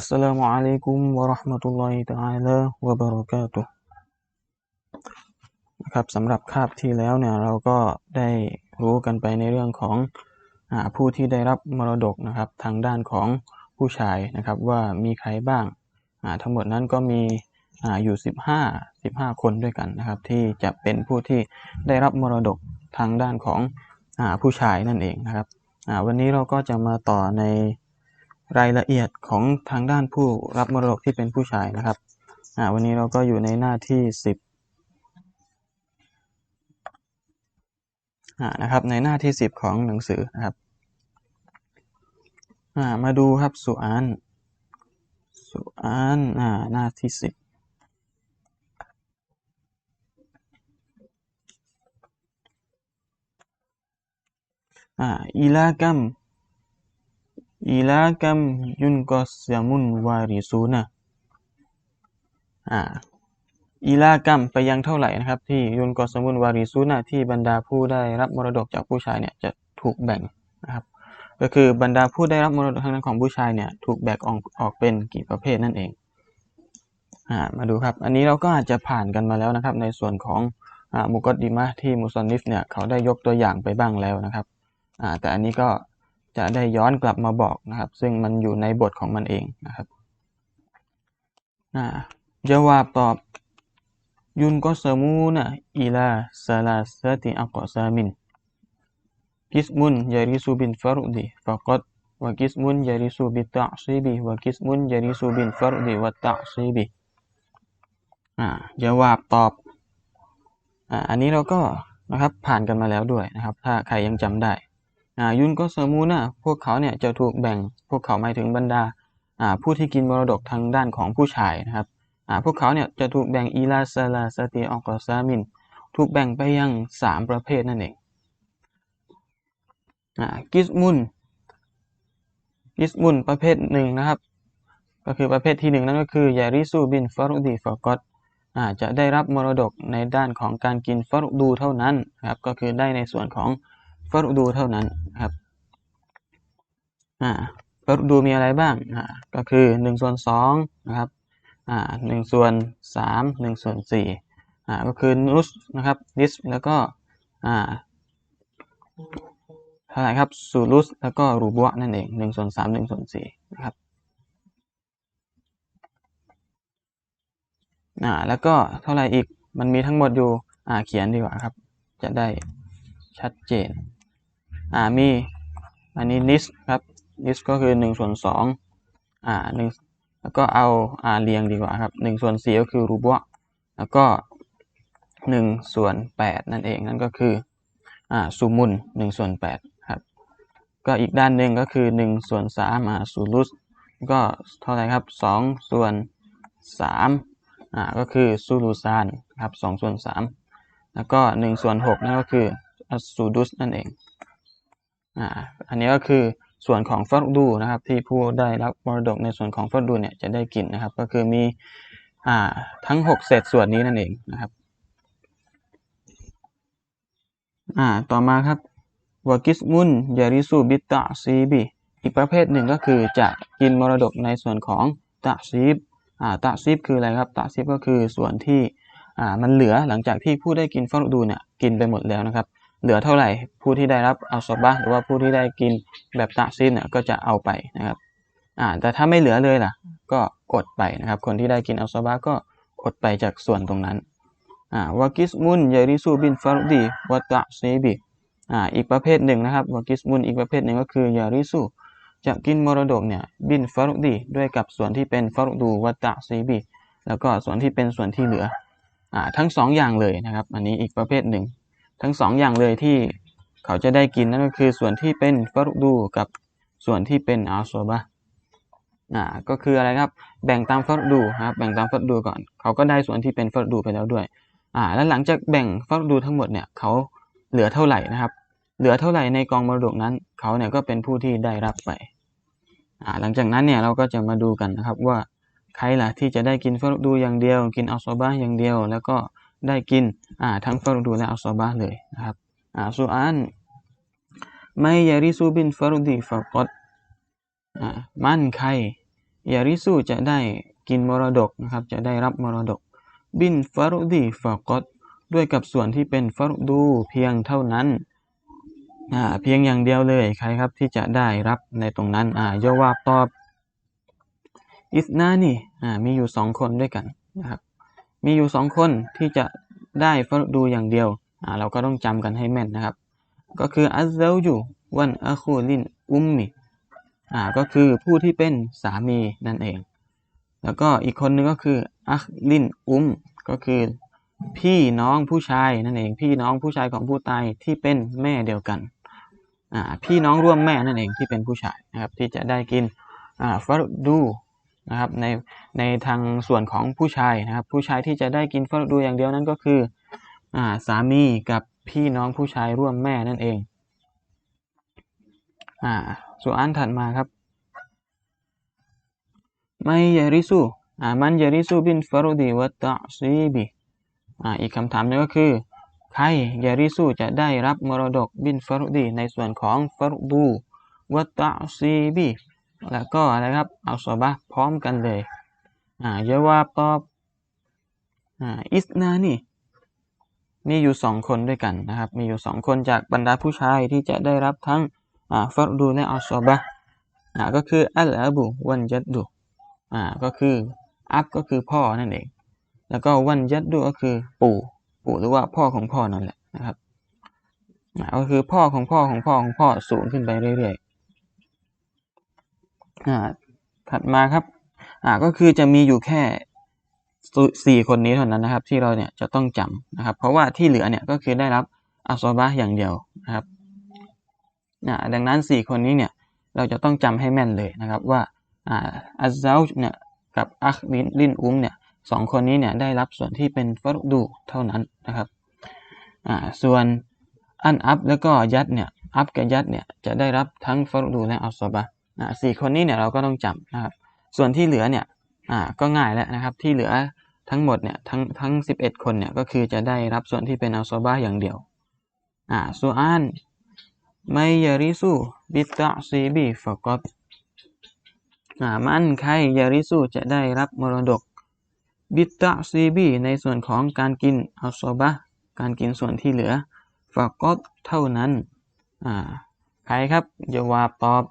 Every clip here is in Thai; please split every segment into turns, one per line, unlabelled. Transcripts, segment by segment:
السلام عليكم ورحمة الله تعالى وبركاته นะครับสำหรับคาบที่แล้วเนี่ยเราก็ได้รู้กันไปในเรื่องของอาผู้ที่ได้รับมรดกนะครับทางด้านของผู้ชายนะครับว่ามีใครบ้างอ่าทั้งหมดนั้นก็มีอ่าอยู่ 15 15 คนด้วยกันนะครับ ที่จะเป็นผู้ที่ได้รับมรดกทางด้านของอ่าผู้ชายนั่นเองนะครับอ่าวันนี้เราก็จะมาต่อใน รายละเอียดของทางด้านผู้รับมรดกที่เป็นผู้ชายนะครับอ่าวันนี้เราก็อยู่ในหน้าที่ 10อ่านะครับ ในหน้าที่ 10 ของหนังสือนะครับอ่ามาดูครับสุอานสุอานอ่าหน้าที่ 10อ่าอิลากัม อิลากัมยุนกอสยามุนวาริซูนะอ่าอิลากัมไปยังเท่าไหร่นะครับ ที่ยุนกอสมุนวาริซูนะที่บรรดาผู้ได้รับมรดกจากผู้ชายเนี่ยจะถูกแบ่งนะครับ ก็คือบรรดาผู้ได้รับมรดกทางด้านของผู้ชายเนี่ยถูกแบ่งออกออกเป็นกี่ประเภทนั่นเองอ่ามาดูครับ อันนี้เราก็อาจจะผ่านกันมาแล้วนะครับ ในส่วนของอ่ามุกอดดิมะที่มุซอนนิฟเนี่ยเขาได้ยกตัวอย่างไปบ้างแล้วนะครับอ่าแต่อันนี้ก็ จะได้ย้อนกลับมาบอกนะครับ ซึ่งมันอยู่ในบทของมันเองนะครับอ่าจาวาบตอบยุนก็สมูนะอิลาซาลาสติอักซามินกิสมุนยาริซูบินฟารุดีฟะกัดวะกิสมุนยาริซูบิตะซีบีวะกิสมุนยาริซูบินฟารุดีวะตะซีบีอ่าจาวาบตอบอ่าอันนี้เราก็นะครับผ่านกันมาแล้วด้วยนะครับ ถ้าใครยังจำได้ ยุนก็สมูนะพวกเขาเนี่ยจะถูกแบ่งพวกเขาหมายถึงบรรดาผู้ที่กินมรดกทางด้านของผู้ชายนะครับพวกเขาเนี่ยจะถูกแบ่งอีลาซาลาสติออกซามิน ถูกแบ่งไปยังสามประเภทนั่นเองอกิสมุนกิสมุนประเภทหนึ่งนะครับ ก็คือประเภทที่หนึ่งนั่นก็คือยาริซูบินฟารุดีฟากอตจะได้รับมรดกในด้านของการกินฟารุดูเท่านั้นนะครับก็คือได้ในส่วนของ ฟารุดูเท่านั้นนะครับอ่าฟารุดูมีอะไรบ้างอ่าก็คือหนึ่งส่วนสองนะครับอ่าหนึ่งส่วนสามหนึ่งส่วนสี่อ่าก็คือนุสนะครับนิสแล้วก็อ่าเท่าไหร่ครับสูรุสแล้วก็รูบัวนั่นเองหนึ่งส่วนสามหนึ่งส่วนสี่นะครับอ่าแล้วก็เท่าไหร่อีกมันมีทั้งหมดอยู่อ่าเขียนดีกว่าครับ จะได้ชัดเจน อ่ามีอันนี้นิสครับนิสก็คือหนึ่งส่วนสองอ่าหนึ่งแล้วก็เอาอ่าเรียงดีกว่าครับหนึ่งส่วนสี่ก็คือรูบวแล้วก็หนึ่งส่วนแปดนั่นเองนั่นก็คืออ่าซูมุนหนึ่งส่วนแปดครับก็อีกด้านหนึ่งก็คือหนึ่งส่วนสามอ่าซูลุสก็เท่าไหร่ครับสองส่วนสามอ่าก็คือซูลูซานครับสองส่วนสามแล้วก็หนึ่งส่วนหกนั่นก็คืออัสซูดุสนั่นเอง อ่าอันนี้ก็คือส่วนของฟัรดูนะครับที่ผู้ได้รับมรดกในส่วนของฟัรดูเนี่ยจะได้กินนะครับ ก็คือมีอ่าทั้ง 6 เศษส่วนนี้นั่นเองนะครับอ่าต่อมาครับวากิสมุนยาริสูบิตะซีบีอีกประเภทหนึ่งก็คือจะกินมรดกในส่วนของตะซีบอ่าตะซีบคืออะไรครับตะซีบก็คือส่วนที่อ่ามันเหลือหลังจากที่ผู้ได้กินฟัรดูเนี่ยกินไปหมดแล้วนะครับ เหลือเท่าไหร่ ผู้ที่ได้รับอัลซอบะหรือว่าผู้ที่ได้กินแบบตะซีบเนี่ยก็จะเอาไปนะครับอ่าแต่ถ้าไม่เหลือเลยล่ะ ก็อดไปนะครับ คนที่ได้กินอัลซอบะก็อดไปจากส่วนตรงนั้นอ่าวากิสมุนยาริซูบินฟารุดีวะตะซีบิอ่าอีกประเภทหนึ่งนะครับวากิสมุนอีกประเภทหนึ่งก็คือยาริซูจะกินมรดกเนี่ยบินฟารุดีด้วยกับส่วนที่เป็นฟารุดูวะตะซีบิแล้วก็ส่วนที่เป็นส่วนที่เหลืออ่าทั้งสองอย่างเลยนะครับ อันนี้อีกประเภทหนึ่ง ทั้งสองอย่างเลยที่เขาจะได้กินนั่นก็คือส่วนที่เป็นฟารุดูกับส่วนที่เป็นอัลโซบะอ่าก็คืออะไรครับแบ่งตามฟัดดูครับแบ่งตามฟัดดูก่อน เขาก็ได้ส่วนที่เป็นฟัดดูไปแล้วด้วยอ่าแล้วหลังจากแบ่งฟัดดูทั้งหมดเนี่ยเขาเหลือเท่าไหร่นะครับ เหลือเท่าไหร่ในกองมรดกนั้น เขาเนี่ยก็เป็นผู้ที่ได้รับไปอ่าหลังจากนั้นเนี่ยเราก็จะมาดูกันนะครับว่าใครล่ะที่จะได้กินฟัดดูอย่างเดียว กินอัลซอบะอย่างเดียว แล้วก็ ได้กินอ่าทั้งฟัดดูและอัลซอบะเลยนะครับอ่าสุอันไม่ยาริซูบินฟารุดีฟากอดอ่ามันใครยาริซูจะได้กินมรดกนะครับจะได้รับมรดก บินฟารุดีฟากอดด้วยกับส่วนที่เป็นฟารุดูเพียงเท่านั้นอ่าเพียงอย่างเดียวเลยใครครับที่จะได้รับในตรงนั้นอ่ายาวาตอบอิสนานี่อ่ามีอยู่สองคนด้วยกันนะครับ มีอยู่สองคนที่จะได้ฟารุดูอย่างเดียวอ่าเราก็ต้องจำกันให้แม่นนะครับ ก็คืออัลเซลจูวันอะคูลินอุมมีอ่าก็คือผู้ที่เป็นสามีนั่นเอง แล้วก็อีกคนนึงก็คืออัคลินอุมก็คือพี่น้องผู้ชายนั่นเอง พี่น้องผู้ชายของผู้ตายที่เป็นแม่เดียวกันอ่าพี่น้องร่วมแม่นั่นเองที่เป็นผู้ชายนะครับที่จะได้กินอ่าฟารุดู นะครับในในทางส่วนของผู้ชายนะครับ ผู้ชายที่จะได้กินฟารุดูอย่างเดียวนั้นก็คืออ่าสามีกับพี่น้องผู้ชายร่วมแม่นั่นเองอ่าส่วนอันถัดมาครับไม่ยริสูอ่ามันยริสูบินฟารุดีวัตตะซีบีอ่าอีกคำถามนึงก็คือใครยาริสูจะได้รับมรดกบินฟารุดีในส่วนของฟารุดูวัตตะซีบี แล้วก็อะไรครับเอาซอบะพร้อมกันเลยอ่าเยาวาตอบอ่าอิสนานี่มีอยู่สองคนด้วยกันนะครับ มีอยู่สองคนจากบรรดาผู้ชายที่จะได้รับทั้งอ่าฟัรดูและอัลซอบะอ่าก็คืออัลอาบูวันยัดดูอ่าก็คืออับก็คือพ่อนั่นเอง แล้วก็วันยัดดูก็คือปู่ปู่หรือว่าพ่อของพ่อนั่นแหละนะครับอ่าก็คือพ่อของพ่อของพ่อของพ่อสูงขึ้นไปเรื่อยๆ ถัดมาครับก็คือจะมีอยู่แค่สี่คนนี้เท่านั้นนะครับ ที่เราเนี่ยจะต้องจำนะครับ เพราะว่าที่เหลือเนี่ยก็คือได้รับอัลซอบะอย่างเดียวนะครับดังนั้นสี่คนนี้เนี่ยเราจะต้องจำให้แม่นเลยนะครับว่าอัลซาเนี่ยกับอัคลินลินอุมเนี่ยสองคนนี้เนี่ยได้รับส่วนที่เป็นฟัรดูเท่านั้นนะครับส่วนอันอัพแล้วก็ยัดเนี่ยอัพกับยัดเนี่ยจะได้รับทั้งฟัรดูและอัลซอบะอ่า สี่คนนี้เนี่ยเราก็ต้องจำนะครับ ส่วนที่เหลือเนี่ยก็ง่ายแล้วนะครับ ที่เหลือทั้งหมดเนี่ยทั้งทั้งสิบเอ็ดคนเนี่ยก็คือจะได้รับส่วนที่เป็นอัลซอบะอย่างเดียวอ่าส่วนไมยาริสูบิตะซีบีฟกอบอ่ามันใครยาริสูจะได้รับมรดกบิตะซีบีในส่วนของการกินอัลซอบะการกินส่วนที่เหลือฟกอบเท่านั้นอ่าใครครับจาวาตอบ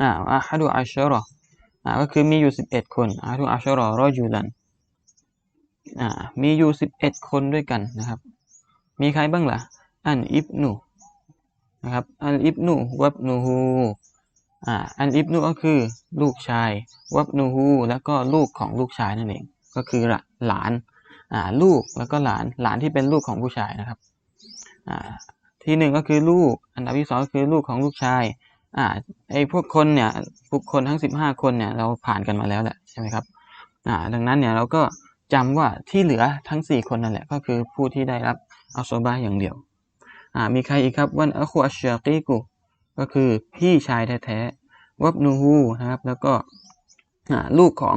อ่าอะฮัดูอัชรออ่าก็คือมีอยู่สิบเอ็ดคนอะฮัดูอัชรอรอยูลันอ่ามีอยู่สิบเอ็ดคนด้วยกันนะครับ มีใครบ้างล่ะ อันอิบนูนะครับ อันอิบนูวับนูฮูอ่าอันอิบนูก็คือลูกชาย วับนูฮูแล้วก็ลูกของลูกชายนั่นเอง ก็คือหลานอ่าลูกแล้วก็หลานหลานที่เป็นลูกของผู้ชายนะครับอ่าที่หนึ่งก็คือลูก อันดับที่สองก็คือลูกของลูกชาย อ่าไอ้พวกคนเนี่ยพวกคนทั้งสิบห้าคนเนี่ยเราผ่านกันมาแล้วแหละใช่ไหมครับอ่าดังนั้นเนี่ยเราก็จำว่าที่เหลือทั้งสี่คนนั่นแหละก็คือผู้ที่ได้รับอัลโซบาอย่างเดียวอ่ามีใครอีกครับวันอัคูอัชเชกีกูก็คือพี่ชายแท้ๆวับนูฮูนะครับ แล้วก็อ่าลูกของ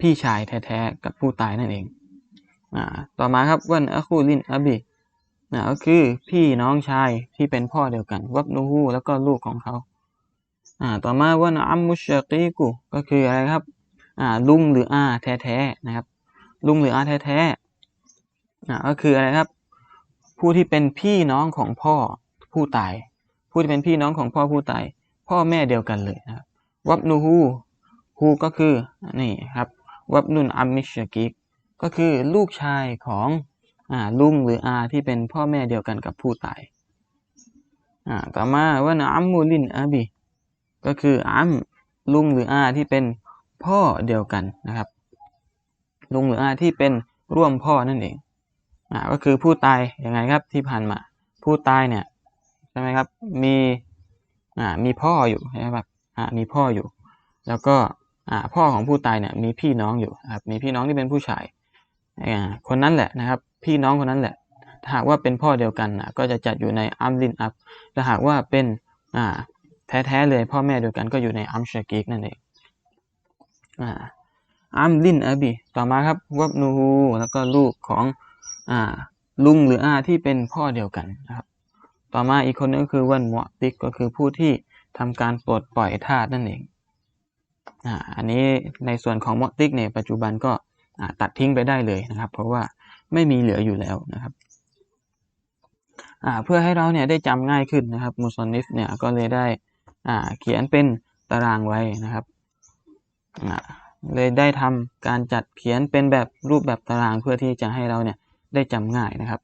พี่ชายแท้ๆกับผู้ตายนั่นเองอ่าต่อมาครับวันอัคูลินอับีนะก็คือพี่น้องชายที่เป็นพ่อเดียวกัน วับนูฮูแล้วก็ลูกของเขา อ่าต่อมาวันอัมมุชกีกูก็คืออะไรครับอ่าลุงหรืออาแท้ๆนะครับ ลุงหรืออาแท้ๆอ่าก็คืออะไรครับ ผู้ที่เป็นพี่น้องของพ่อผู้ตาย ผู้ที่เป็นพี่น้องของพ่อผู้ตาย พ่อแม่เดียวกันเลยนะครับวับนูฮูฮูก็คือนี่ครับวับนุนอัมมิชกิกก็คือลูกชายของอ่าลุงหรืออาที่เป็นพ่อแม่เดียวกันกับผู้ตายอ่าต่อมาว่านะอัมมูลินอาบี ก็คืออัมลุงหรืออาที่เป็นพ่อเดียวกันนะครับ ลุงหรืออาที่เป็นร่วมพ่อนั่นเองอ่าก็คือผู้ตายยังไงครับที่ผ่านมา ผู้ตายเนี่ยใช่ไหมครับมีอ่ามีพ่ออยู่ใช่ไหมครับอ่ามีพ่ออยู่ แล้วก็พ่อของผู้ตายเนี่ยมีพี่น้องอยู่ครับมีพี่น้องที่เป็นผู้ชายคนนั้นแหละนะครับ พี่น้องคนนั้นแหละหากว่าเป็นพ่อเดียวกันนะก็จะจัดอยู่ในอัมลินอัพแต่หากว่าเป็นอ่า แท้ๆเลยพ่อแม่เดียวกันก็อยู่ในอัมชากิกนั่นเองอ่าอัมลินอับี ต่อมาครับวับนูฮูแล้วก็ลูกของอ่าลุงหรืออาที่เป็นพ่อเดียวกันนะครับ ต่อมาอีกคนนึงก็คือวันมอติกก็คือผู้ที่ทำการปลดปล่อยทาสนั่นเองอ่าอันนี้ในส่วนของมอติกเนี่ยปัจจุบันก็ตัดทิ้งไปได้เลยนะครับ เพราะว่าไม่มีเหลืออยู่แล้วนะครับเพื่อให้เราเนี่ยได้จำง่ายขึ้นนะครับมูซอนิฟเนี่ยก็เลยได้ เขียนเป็นตารางไว้นะครับเลยได้ทำการจัดเขียนเป็นแบบรูปแบบตารางเพื่อที่จะให้เราเนี่ยได้จำง่ายนะครับ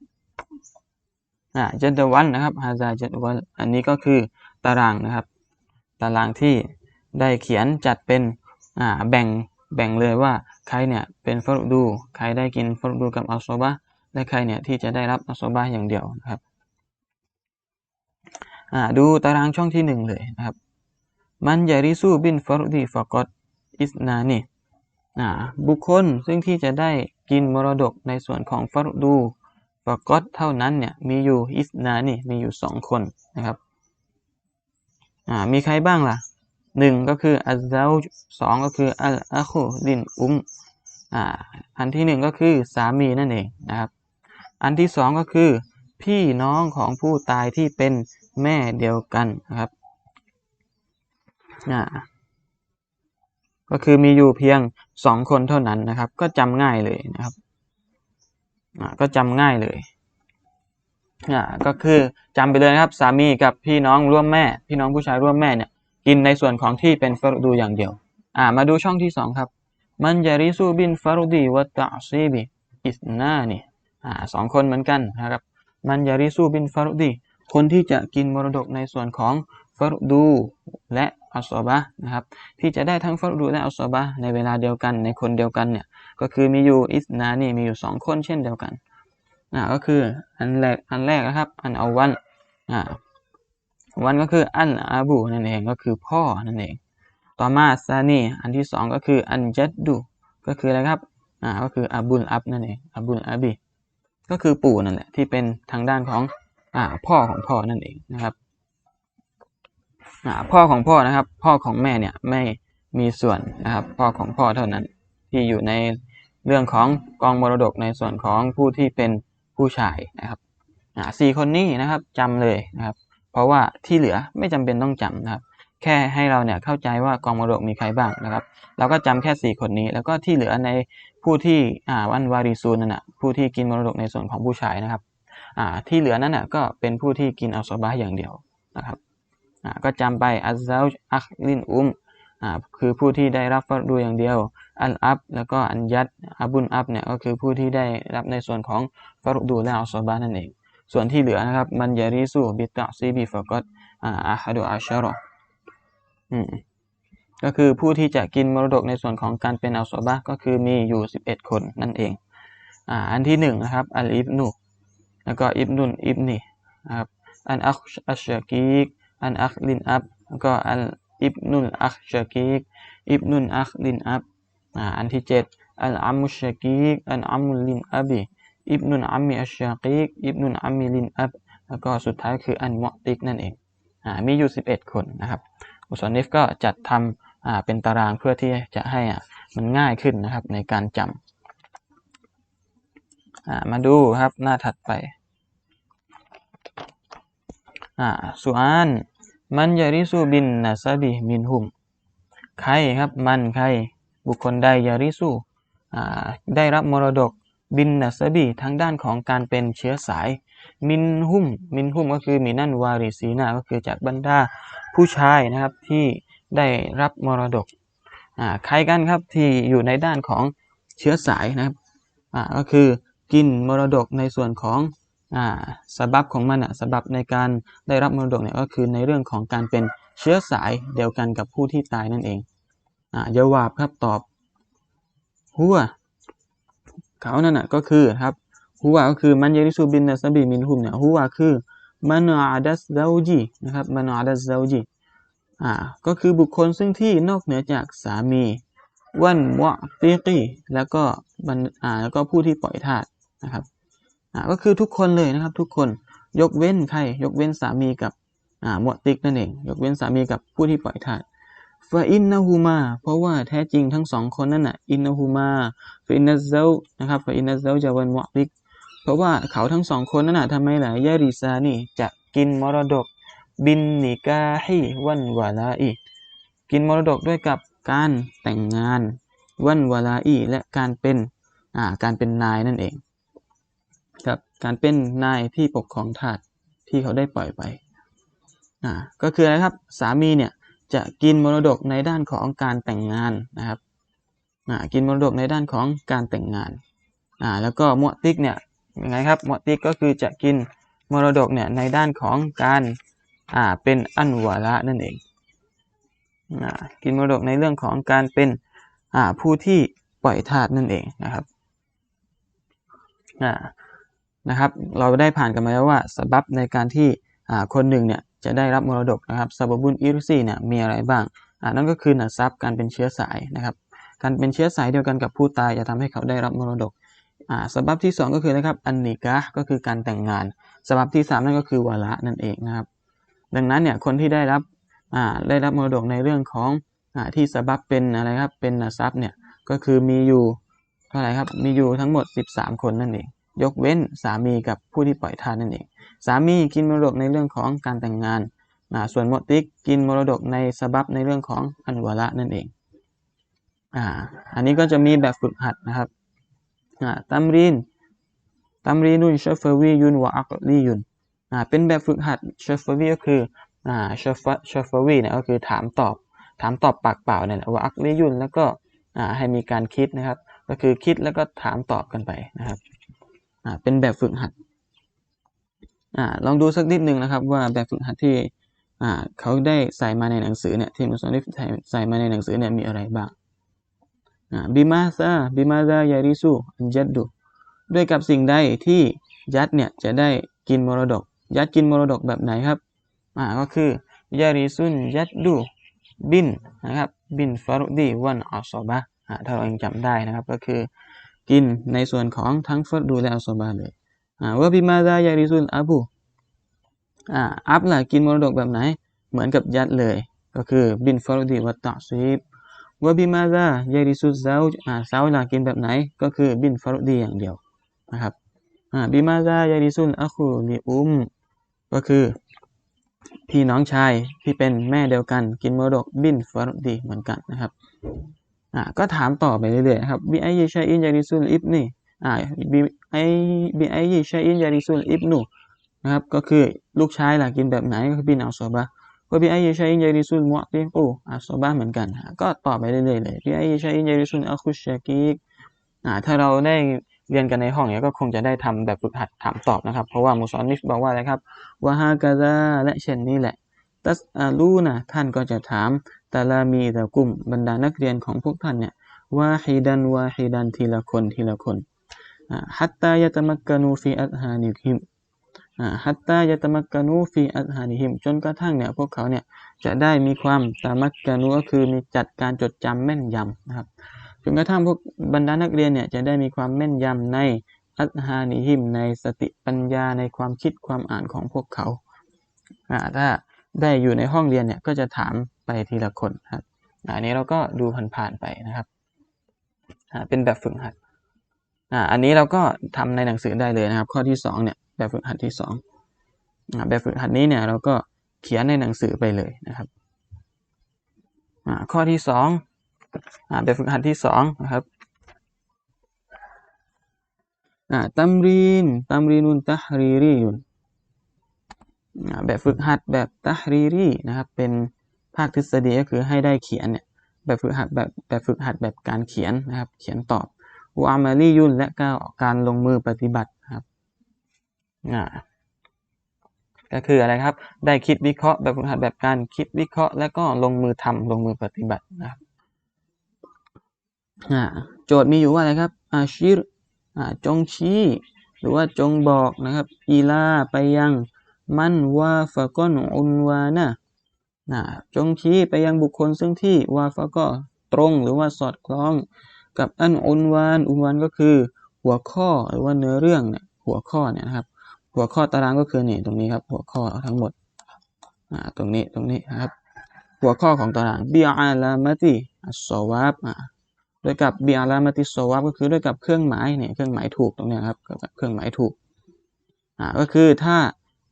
อ่าเจนเดวันนะครับฮาซาเจนวันอันนี้ก็คือตารางนะครับ ตารางที่ได้เขียนจัดเป็นอ่าแบ่งแบ่งเลยว่าใครเนี่ยเป็นฟรุดู ใครได้กินฟรุดูกับอัลโซบะและใครเนี่ยที่จะได้รับอัลโซบะอย่างเดียวนะครับ ดูตารางช่องที่หนึ่งเลยนะครับ มันยาริซูบินฟารุดีฟากอตอิสนานีอ่าบุคคลซึ่งที่จะได้กินมรดกในส่วนของฟารุดูฟากอตเท่านั้นเนี่ยมีอยู่อิสนานีมีอยู่สองคนนะครับมีใครบ้างล่ะหนึ่งก็คืออัลซาสองก็คืออัลอาคูลินอุมอันที่หนึ่งก็คือสามีนั่นเองนะครับ อันที่สองก็คือพี่น้องของผู้ตายที่เป็น แม่เดียวกันนะครับอ่าก็คือมีอยู่เพียงสองคนเท่านั้นนะครับ ก็จำง่ายเลยนะครับอ่าก็จำง่ายเลยอ่าก็คือจำไปเลยนะครับ สามีกับพี่น้องร่วมแม่ พี่น้องผู้ชายร่วมแม่เนี่ย กินในส่วนของที่เป็นฟารุดูอย่างเดียว อ่า มาดูช่องที่สองครับมันจาริซูบินฟารุดีวัตตาซีบิอิสนานี่อ่าสองคนเหมือนกันนะครับ มันยาริซูบินฟารุดี คนที่จะกินมรดกในส่วนของฟารดูและอัลซอบะนะครับที่จะได้ทั้งฟารดูและอัลซอบะในเวลาเดียวกันในคนเดียวกันเนี่ยก็คือมีอยู่อิสนานี่มีอยู่สองคนเช่นเดียวกันอ่าก็คืออันแรกอันแรกนะครับอันเอาวันอ่าวันก็คืออันอาบูนั่นเองก็คือพ่อนั่นเอง ต่อมาซานีอันที่สองก็คืออันจัดดูก็คืออะไรครับอ่าก็คืออับุลอับนั่นเองอับุลอับีก็คือปู่นั่นแหละที่เป็นทางด้านของ อ่าพ่อของพ่อนั่นเองนะครับอ่าพ่อของพ่อนะครับ พ่อของแม่เนี่ยไม่มีส่วนนะครับ พ่อของพ่อเท่านั้นที่อยู่ในเรื่องของกองมรดกในส่วนของผู้ที่เป็นผู้ชายนะครับอ่าสี่คนนี้นะครับจำเลยนะครับ เพราะว่าที่เหลือไม่จำเป็นต้องจำนะครับ แค่ให้เราเนี่ยเข้าใจว่ากองมรดกมีใครบ้างนะครับ เราก็จำแค่ 4 คนนี้ แล้วก็ที่เหลือในผู้ที่อ่าวันวาริซูนนั่นนะผู้ที่กินมรดกในส่วนของผู้ชายนะครับ ที่เหลือนั้นน่ะก็เป็นผู้ที่กินอัลซอบาอย่างเดียวนะครับอ่าก็จำไปอัลซาอัคลินอุมอ่าคือผู้ที่ได้รับฟัดูอย่างเดียวอัลอับแล้วก็อันยัดอับุนอับเนี่ยก็คือผู้ที่ได้รับในส่วนของฟารุดูและอัลซอบานั่นเอง ส่วนที่เหลือนะครับมันยาริสูบิตะซีบีฟกอตอาฮัดูอาชารออืมก็คือผู้ที่จะกินมรดกในส่วนของการเป็นอัลซอบะก็คือมีอยู่ 11 คนนั่นเองอ่าอันที่หนึ่งนะครับอัลอิบนุ แล้วก็อิบนุนอิบนีนะครับอันอัคอัชกีกอันอัคลินอับแล้วก็อัลอิบนุลอัคชกีกอิบนุนอัคลินอับอันที่เจ็ดอัลอามุชกีกอันอามุลินอับีอิบนุนอัมมีอัชชากีกอิบนุนอัมมีลินอับแล้วก็สุดท้ายคืออันมอติกนั่นเองอ่ามีอยู่ 11 คนนะครับอุสนิฟก็จัดทำอ่าเป็นตารางเพื่อที่จะให้อ่ามันง่ายขึ้นนะครับในการจำอ่ามาดูครับหน้าถัดไป อ่าสุอาน มันยาริสูบินนาซาบีมินหุม ใครครับมันใคร บุคคลใดยาริสูอ่าได้รับมรดกบินนัสบีทางด้านของการเป็นเชื้อสาย มินหุมมินหุมก็คือมินันวาริซีนาก็คือจากบรรดาผู้ชายนะครับที่ได้รับมรดกอ่าใครกันครับที่อยู่ในด้านของเชื้อสายนะครับอ่าก็คือกินมรดกในส่วนของ อ่าสบับของมันอะสบับในการได้รับมรดกเนี่ยก็คือในเรื่องของการเป็นเชื้อสายเดียวกันกับผู้ที่ตายนั่นเองอ่าเยาวาบครับตอบหัวเขานั่นน่ะก็คือครับฮูวาก็คือมันยริสูบินนัสบีมินหุมเนี่ยฮูวาคือมันอาดัสเซาจีนะครับมันอาดัสเซาจีอ่าก็คือบุคคลซึ่งที่นอกเหนือจากสามีวันวะตีกีแล้วก็บรรอ่าแล้วก็ผู้ที่ปล่อยทาสนะครับ ก็คือทุกคนเลยนะครับ ทุกคนยกเว้นใคร ยกเว้นสามีกับอ่ามวติกนั่นเอง ยกเว้นสามีกับผู้ที่ปล่อยทาสฟาอินนาฮูมาเพราะว่าแท้จริงทั้งสองคนนั่นน่ะอินนาฮูมาฟาอินนัซเซลนะครับฟาอินนัซเซลจะวันมวติก เพราะว่าเขาทั้งสองคนนั่นน่ะทำไมล่ะยาริซานี่จะกินมรดก บินนิกาฮีวันวาลาอีกินมรดกด้วยกับการแต่งงานวันวาลาอีและการเป็นการเป็นนายนั่นเอง ครับการเป็นนายที่ปกครองทาสที่เขาได้ปล่อยไปอ่าก็คืออะไรครับสามีเนี่ยจะกินมรดกในด้านของการแต่งงานนะครับอ่ากินมรดกในด้านของการแต่งงานอ่าแล้วก็มวติกเนี่ยยังไงครับมวติกก็คือจะกินมรดกเนี่ยในด้านของการอ่าเป็นอันวาระนั่นเองอ่ากินมรดกในเรื่องของการเป็นอ่าผู้ที่ปล่อยทาสนั่นเองนะครับอ่า นะครับ เราได้ผ่านกันมาแล้วว่าสบับในการที่คนหนึ่งเนี่ยจะได้รับมรดกนะครับซาบบุญอิรุซีเนี่ยมีอะไรบ้างนั่นก็คือนัซับการเป็นเชื้อสายนะครับ การเป็นเชื้อสายเดียวกันกับผู้ตายจะทำให้เขาได้รับมรดกอ่าสบับที่ 2 ก็คือนะครับอันนิกะก็คือการแต่งงานสบับที่ 3 นั่นก็คือวาระนั่นเองนะครับ ดังนั้นเนี่ยคนที่ได้รับได้รับมรดกในเรื่องของอที่สบับเป็นอะไรครับเป็นนัซับเนี่ยก็คือมีอยู่เท่าไหร่ครับมีอยู่ทั้งหมด 13 คนนั่นเอง ยกเว้นสามีกับผู้ที่ปล่อยทานนั่นเอง สามีกินมรดกในเรื่องของการแต่งงาน ส่วนมติกกินมรดกในสบับในเรื่องของอันวาระนั่นเองอ่าอันนี้ก็จะมีแบบฝึกหัดนะครับอ่าตัมรีนตัมรีนุนเชฟเฟวียุนวะอักลียุนอ่าเป็นแบบฝึกหัดเชฟเฟวีก็คืออ่าชฟชฟวีเนี่ยก็คือถามตอบ ถามตอบปากเปล่าเนี่ยว่าอักลียุนแล้วก็อ่าให้มีการคิดนะครับ ก็คือคิดแล้วก็ถามตอบกันไปนะครับ อ่าเป็นแบบฝึกหัดอ่าลองดูสักนิดหนึ่งนะครับว่าแบบฝึกหัดที่อ่าเขาได้ใส่มาในหนังสือเนี่ยที่มุสลิมใส่มาในหนังสือเนี่ยมีอะไรบ้างอ่าบิมาซาบิมาซายาริซูอันจัดดูด้วยกับสิ่งใดที่ยัดเนี่ยจะได้กินมรดก ยัดกินมรดกแบบไหนครับอ่าก็คือยาริซุนยัดดูบินนะครับบินฟารุดีวันอัลซอบะถ้าเรายังจำได้นะครับก็คือ กินในส่วนของทั้งฟารุดูและอัลซอบะเลยว่าบิมาซายาริซุนอาบูอับล่ะกินมรดกแบบไหน เหมือนกับยัดเลย ก็คือบินฟารุดีวัตตะซีบว่าบิมาซายาริซุซาวอ่าซาวล่ะกินแบบไหน ก็คือบินฟารุดีอย่างเดียวนะครับบิมาซายาริซุนอะคูลีอุมก็คือพี่น้องชายที่เป็นแม่เดียวกัน กินมรดกบินฟารุดีเหมือนกันนะครับ อ่าก็ถามต่อไปเรื่อยๆครับบิไอยิชาอินยาริซุลอิบนี่อ่าบิไอบิไอยิชาอินยาริซุลอิบนูนะครับก็คือลูกชายล่ะกินแบบไหนก็คือบินอัลซอบะว่าบิไอยิชาอินยาริซุลมุอติกูอัลซอบะเหมือนกัน ก็ต่อไปเรื่อยๆเลยบิไอยิชาอินยาริซุลอัลคุชชากิกอ่าถ้าเราได้เรียนกันในห้องเนี้ยก็คงจะได้ทำแบบฝึกหัดถามตอบนะครับ เพราะว่ามุสลิมบอกว่าอะไรครับวะฮากาซาและเช่นนี้แหละตัสอาลูนะท่านก็จะถาม ตาลามีแต่กลุ่มบรรดานักเรียนของพวกท่านเนี่ยว่าฮิดันว่าฮิดันทีละคนทีละคนฮัตตายะตมักกานูฟีอัตฮานิฮิมฮัตตายะตมักกานูฟีอัตฮานิฮิมจนกระทั่งเนี่ยพวกเขาเนี่ยจะได้มีความตามักกานูก็คือมีจัดการจดจำแม่นยำนะครับจนกระทั่งพวกบรรดานักเรียนเนี่ยจะได้มีความแม่นยำในอัตฮานิหิมในสติปัญญาในความคิดความอ่านของพวกเขาถ้าได้อยู่ในห้องเรียนเนี่ยก็จะถาม ไปทีละคนครับอันนี้เราก็ดูผ่านๆไปนะครับเป็นแบบฝึกหัดอันนี้เราก็ทำในหนังสือได้เลยนะครับ ข้อที่2เนี่ยแบบฝึกหัดที่2แบบฝึกหัดนี้เนี่ยเราก็เขียนในหนังสือไปเลยนะครับข้อที่2แบบฝึกหัดที่2นะครับตัมรีนตัมรีนุนตะฮรีรียุนแบบฝึกหัดแบบตะฮรีรีนะครับเป็น ภาคทฤษฎีก็คือให้ได้เขียนเนี่ยแบบฝึกหัดแบบแบบฝึกหัดแบบการเขียนนะครับ เขียนตอบวามาลียุนและก็การลงมือปฏิบัติครับอ่าก็คืออะไรครับ ได้คิดวิเคราะห์แบบฝึกหัดแบบการคิดวิเคราะห์ แล้วก็ลงมือทำลงมือปฏิบัตินะครับอ่าโจทย์มีอยู่ว่าอะไรครับอาชิรจงชี้หรือว่าจงบอกนะครับอีลาไปยังมันว่าฟะก้อนอุนวานะ นะจงชี้ไปยังบุคคลซึ่งที่วาฟะก็ตรงหรือว่าสอดคล้องกับอันอุนวานอุนวานก็คือ หัวข้อหรือว่าเนื้อเรื่องเนี่ยหัวข้อเนี่ยนะครับ หัวข้อตารางก็คือนี่ตรงนี้ครับ หัวข้อทั้งหมดอ่าตรงนี้ตรงนี้นะครับ หัวข้อของตารางบิอาลามติอัสซวับอ่าด้วยกับบิอาลามติสซวับก็คือด้วยกับเครื่องหมายเนี่ยเครื่องหมายถูกตรงนี้ครับกับเครื่องหมายถูกอ่าก็คือถ้า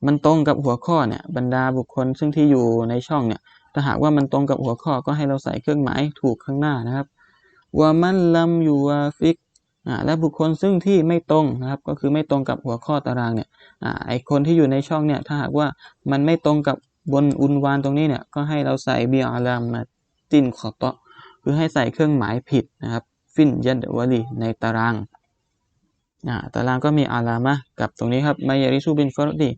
มันตรงกับหัวข้อเนี่ยบรรดาบุคคลซึ่งที่อยู่ในช่องเนี่ยถ้าหากว่ามันตรงกับหัวข้อก็ให้เราใส่เครื่องหมายถูกข้างหน้านะครับว่ามันลัมยูวาฟิกอ่าและบุคคลซึ่งที่ไม่ตรงนะครับ ก็คือไม่ตรงกับหัวข้อตารางเนี่ยอ่าไอคนที่อยู่ในช่องเนี่ยถ้าหากว่ามันไม่ตรงกับบนอุนวานตรงนี้เนี่ยก็ให้เราใส่เบียอาลามาตินขอตอคือให้ใส่เครื่องหมายผิดนะครับ ฟินยัดวลีในตารางอ่าตารางก็มีอาลามะกับตรงนี้ครับมายาริซูบินฟอรดี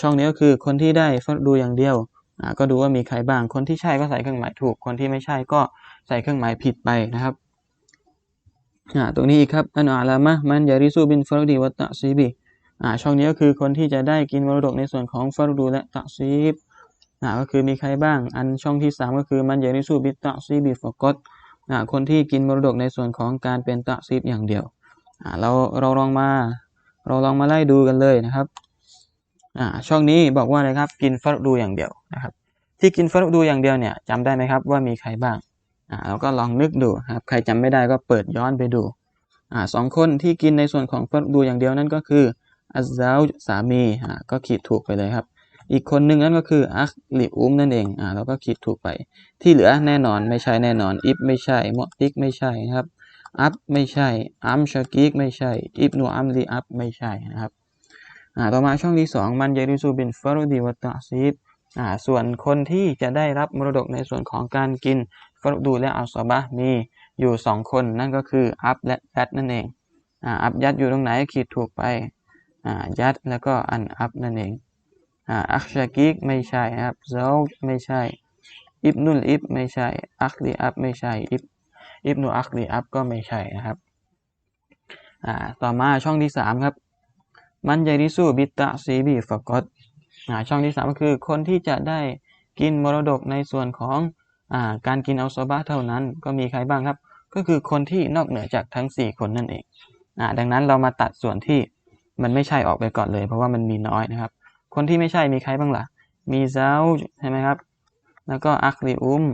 ช่องนี้ก็คือคนที่ได้ดูอย่างเดียวก็ดูว่ามีใครบ้าง คนที่ใช่ก็ใส่เครื่องหมายถูก คนที่ไม่ใช่ก็ใส่เครื่องหมายผิดไปนะครับตรงนี้อีกครับอันอาลามะมันยาริซูบินฟารดีวัตตะซีบีช่องนี้ก็คือคนที่จะได้กินมรดกในส่วนของฟารดูและตะซีบก็คือมีใครบ้าง อันช่องที่สามก็คือมันยาริซูบิตะซีบีฟกตคนที่กินมรดกในส่วนของการเป็นตะซีบอย่างเดียวเราเราลองมาเราลองมาไล่ดูกันเลยนะครับ อ่าช่องนี้บอกว่าอะไรครับกินฟารุดูอย่างเดียวนะครับ ที่กินฟารุดูอย่างเดียวเนี่ยจำได้ไหมครับว่ามีใครบ้างอ่าเราก็ลองนึกดูครับใครจำไม่ได้ก็เปิดย้อนไปดูอ่าสองคนที่กินในส่วนของฟารุดูอย่างเดียวนั่นก็คืออัซซาวสามีอ่าก็ขีดถูกไปเลยครับ อีกคนหนึ่งนั่นก็คืออัคลิอุมนั่นเองอ่าเราก็ขีดถูกไป ที่เหลือแน่นอนไม่ใช่แน่นอนอิบไม่ใช่มอติกไม่ใช่นะครับอัพไม่ใช่อัมชากิกไม่ใช่ อิบนูอัมลีอัพไม่ใช่นะครับ ต่อมาช่องที่สองมันยาริซูบินฟารุดีวัตตะซีบส่วนคนที่จะได้รับมรดกในส่วนของการกินฟารุดูและอัลซอบะมีอยู่สองคนนั่นก็คืออัพและยัดนั่นเองอัพยัดอยู่ตรงไหนขีดถูกไปยัดแล้วก็อันอัพนั่นเองอัคชากิกไม่ใช่ครับเซลไม่ใช่อิบนุลอิบไม่ใช่อัคลีอัพไม่ใช่อิบอิบนุอัคลีอัพก็ไม่ใช่นะครับต่อมาช่องที่สามครับ มันยาริสูบิตะซีบีฟกอตช่องที่สามก็คือคนที่จะได้กินมรดกในส่วนของอการกินอัลซอบะเท่านั้น ก็มีใครบ้างครับ ก็คือคนที่นอกเหนือจากทั้ง 4 คนนั่นเองอดังนั้นเรามาตัดส่วนที่มันไม่ใช่ออกไปก่อนเลย เพราะว่ามันมีน้อยนะครับ คนที่ไม่ใช่มีใครบ้างล่ะ มีเซาใช่ไหมครับ แล้วก็อัคลิอุม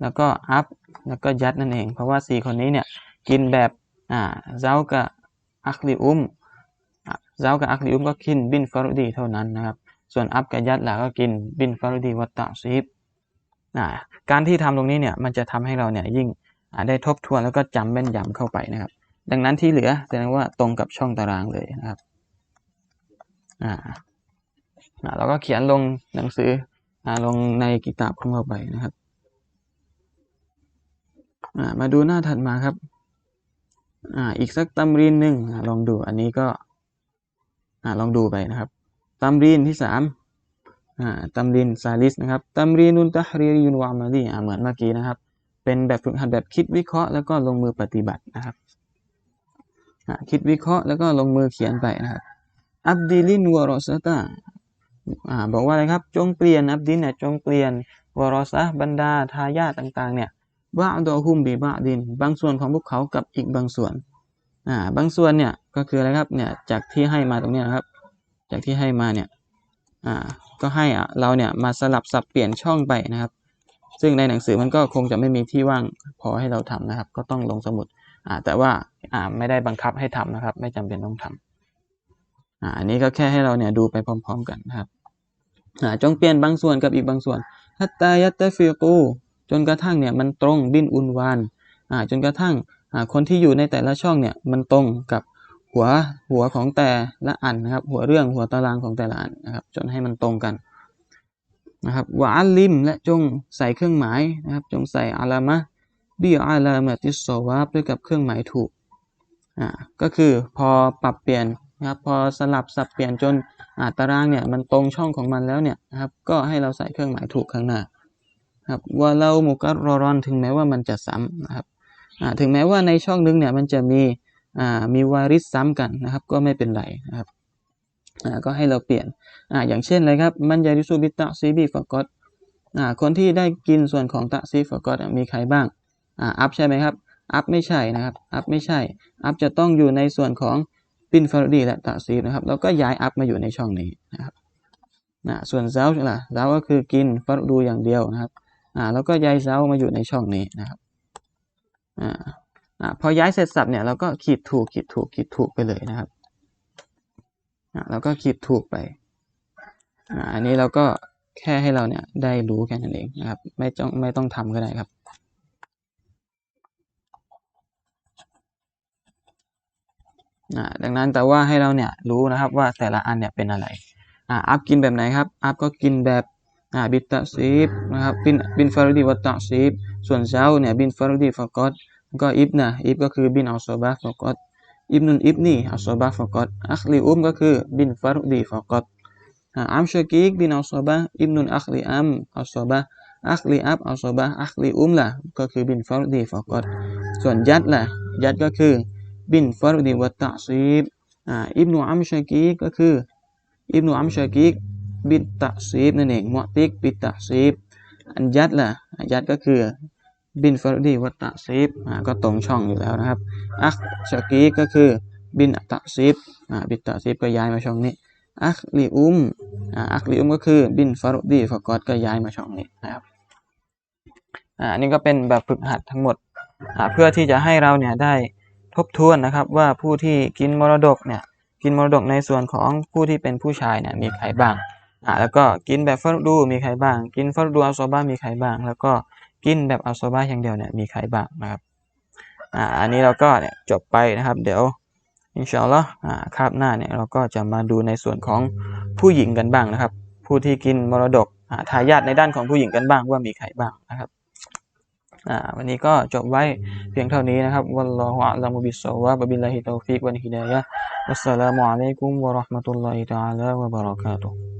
แล้วก็อัพ แล้วก็ยัดนั่นเอง เพราะว่า 4 คนนี้เนี่ยกินแบบอ่าเซากับอัคลิอุม เซากับอัคลิอุมก็กินบินฟารุดีเท่านั้นนะครับ ส่วนอัพกับยัดล่ะก็กินบินฟารุดีวัตตะซีบการที่ทำตรงนี้เนี่ยมันจะทำให้เราเนี่ยยิ่งได้ทบทวนแล้วก็จำแม่นยำเข้าไปนะครับ ดังนั้นที่เหลือแสดงว่าตรงกับช่องตารางเลยนะครับอ่าเราก็เขียนลงหนังสืออลงในกิตาบของเราไปนะครับมาดูหน้าถัดมาครับออีกสักตำรีนหนึ่งลองดูอันนี้ก็ อ่าลองดูไปนะครับตำรีนที่สามตัมรินซาลิสนะครับตัมรีนุนตะฮรียุนวามาลีเหมือนเมื่อกี้นะครับ เป็นแบบฝึกหัดแบบคิดวิเคราะห์แล้วก็ลงมือปฏิบัตินะครับคิดวิเคราะห์แล้วก็ลงมือเขียนไปนะครับอับดิลินวารอสตาบอกว่าอะไรครับจงเปลี่ยนอับดินเนี่ยจงเปลี่ยนวารอสะบรรดาทายาทต่างๆเนี่ยว่าดอฮุมบีบ้าดิน บางส่วนของพวกเขากับอีกบางส่วน อ่าบางส่วนเนี่ยก็คืออะไรครับเนี่ยจากที่ให้มาตรงนี้นะครับ จากที่ให้มาเนี่ยอ่าก็ให้เราเนี่ยมาสลับสับเปลี่ยนช่องไปนะครับ ซึ่งในหนังสือมันก็คงจะไม่มีที่ว่างพอให้เราทำนะครับ ก็ต้องลงสมุดอ่าแต่ว่าอ่าไม่ได้บังคับให้ทำนะครับ ไม่จำเป็นต้องทำอ่าอันนี้ก็แค่ให้เราเนี่ยดูไปพร้อม ๆ กันนะครับอ่าจงเปลี่ยนบางส่วนกับอีกบางส่วนฮัตตายัตเตฟิกูจนกระทั่งเนี่ยมันตรงบินอุนวานอ่าจนกระทั่ง คนที่อยู่ในแต่ละช่องเนี่ยมันตรงกับหัวหัวของแต่ละอันนะครับ หัวเรื่องหัวตารางของแต่ละอันนะครับ จนให้มันตรงกันนะครับวาลิม และจงใส่เครื่องหมายนะครับ จงใส่อารามะบีอาลามะติสวาบด้วยกับเครื่องหมายถูกอ่าก็คือพอปรับเปลี่ยนนะครับพอสลับสับเปลี่ยนจนอาตารางเนี่ยมันตรงช่องของมันแล้วเนี่ยนะครับก็ให้เราใส่เครื่องหมายถูกข้างหน้าครับว่าเรามุกัรรอนถึงแม้ว่ามันจะซ้ำนะครับ ถึงแม้ว่าในช่องนึงเนี่ยมันจะมีมีวาริสซ้ำกันนะครับ ก็ไม่เป็นไรนะครับก็ให้เราเปลี่ยนออย่างเช่นอะไรครับ มันยาริสูบิตะซีบีฟกอตอ่าคนที่ได้กินส่วนของตะซีฟกอตมีใครบ้างอ,อัพใช่ไหมครับอัพไม่ใช่นะครับอัพไม่ใช่อัพจะต้องอยู่ในส่วนของบินฟารดีและตะซีนะครับแล้วก็ย้ายอัพมาอยู่ในช่องนี้นะครับส่วนเซาล่ะเซาก็คือกินฟารดูอย่างเดียวนะครับอ่าแล้วก็ย้ายเซามาอยู่ในช่องนี้นะครับ อ่าอ่าพอย้ายเสร็จสับเนี่ยเราก็ขีดถูกขีดถูกขีดถูกไปเลยนะครับอ่าแล้วก็ขีดถูกไปอ่าอันนี้เราก็แค่ให้เราเนี่ยได้รู้แค่นั้นเองนะครับ ไม่ต้องไม่ต้องทำก็ได้ครับดังนั้นแต่ว่าให้เราเนี่ยรู้นะครับว่าแต่ละอันเนี่ยเป็นอะไรอ่าอัพกินแบบไหนครับอัพก็กินแบบอ่าบิตตะซีบนะครับบินบินฟารดีวัตตะซีบส่วนเช้าเนี่ยบินฟารดีฟากอต ก็อิบนะอิบก็คือบินอัลซอบะฟากอตอิบนุนอิบนี่อัลซอบะฟากอตอัคลีอุมก็คือบินฟารุดีฟากอตอ่าอัมชากิกบินอัลซอบะอิบนุนอัคลีอัมอัลซอบะอัคลีอับอัลซอบะอัคลีอุมล่ะก็คือบินฟารุดีฟากอตส่วนยัดล่ะยัดก็คือบินฟารุดีวัตตะซีบอิบนุอัมชากีกก็คืออิบนุอัมชากีบินตะซีบนั่นเองมุติกบินตะซีบอันยัดล่ะยัดก็คือ บินฟารดีวัตตะซีบอ่าก็ตรงช่องอยู่แล้วนะครับ อักชากีก็คือบินตะซีบอ่าบินตะซีบก็ย้ายมาช่องนี้ อักลีอุมอ่าอักลีอุมก็คือบินฟารดีฟากอตก็ย้ายมาช่องนี้นะครับอันนี้ก็เป็นแบบฝึกหัดทั้งหมดอ่าเพื่อที่จะให้เราเนี่ยได้ทบทวนนะครับว่าผู้ที่กินมรดกเนี่ยกินมรดกในส่วนของผู้ที่เป็นผู้ชายเนี่ยมีใครบ้างอ่าแล้วก็กินแบบฟัรดูมีใครบ้าง กินฟัรดูอัลโซบามีใครบ้าง แล้วก็ กินแบบอัลโซบาอย่างเดียวเนี่ยมีใครบ้างนะครับอ่าอันนี้เราก็เนี่ยจบไปนะครับ เดี๋ยวอินชาอัลลอฮ์อ่าคาบหน้าเนี่ยเราก็จะมาดูในส่วนของผู้หญิงกันบ้างนะครับ ผู้ที่กินมรดกอ่าทายาทในด้านของผู้หญิงกันบ้างว่ามีใครบ้างนะครับอ่าวันนี้ก็จบไว้เพียงเท่านี้นะครับวัลลอฮุอะลัมุบิสซอวาบะบิลลาฮิตอฟิกวันฮิดายะฮ์วัสสลามุอะลัยกุมวะเราะห์มะตุลลอฮิตะอาลาวะบะเราะกาตุฮ์